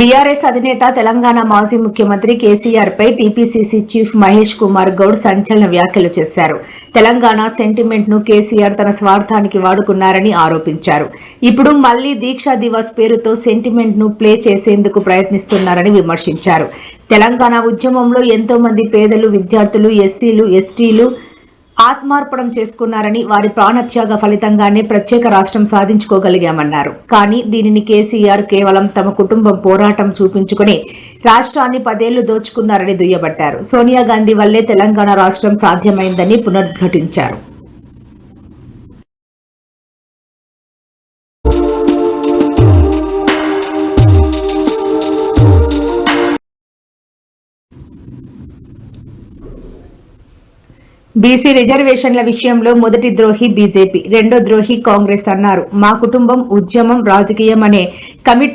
BRS అధినేత తెలంగాణ మాజీ ముఖ్యమంత్రి కేసీఆర్ పై టీపీసీసీ చీఫ్ మహేష్ కుమార్ గౌడ్ సంచలన వ్యాఖ్యలు చేశారు. తెలంగాణ సెంటిమెంట్ను కేసీఆర్ తన స్వార్థానికి వాడుకున్నారని ఆరోపించారు. ఇప్పుడు మళ్ళీ దీక్షా దివాస్ పేరుతో సెంటిమెంట్ను ప్లే చేసేందుకు ప్రయత్నిస్తున్నారని విమర్శించారు. తెలంగాణ ఉద్యమంలో ఎంతో మంది పేదలు విద్యార్థులు ఎస్సీలు ఎస్టీలు ఆత్మార్పణం చేసుకున్నారని వారి ప్రాణత్యాగ ఫలితంగానే ప్రత్యేక రాష్ట్రం సాధించుకోగలిగామన్నారు. కానీ దీనిని కేసీఆర్ కేవలం తమ కుటుంబం పోరాటం చూపించుకుని రాష్ట్రాన్ని పదేళ్ళు దోచుకున్నారని దుయ్యబట్టారు. సోనియా గాంధీ వల్లే తెలంగాణ రాష్ట్రం సాధ్యమైందని పునరుద్ఘాటించారు. బీసీ రిజర్వేషన్ల విషయంలో మొదటి ద్రోహి బీజేపీ రెండో ద్రోహి కాంగ్రెస్ అన్నారు. మా కుటుంబం ఉద్యమం రాజకీయం అనే కమిట్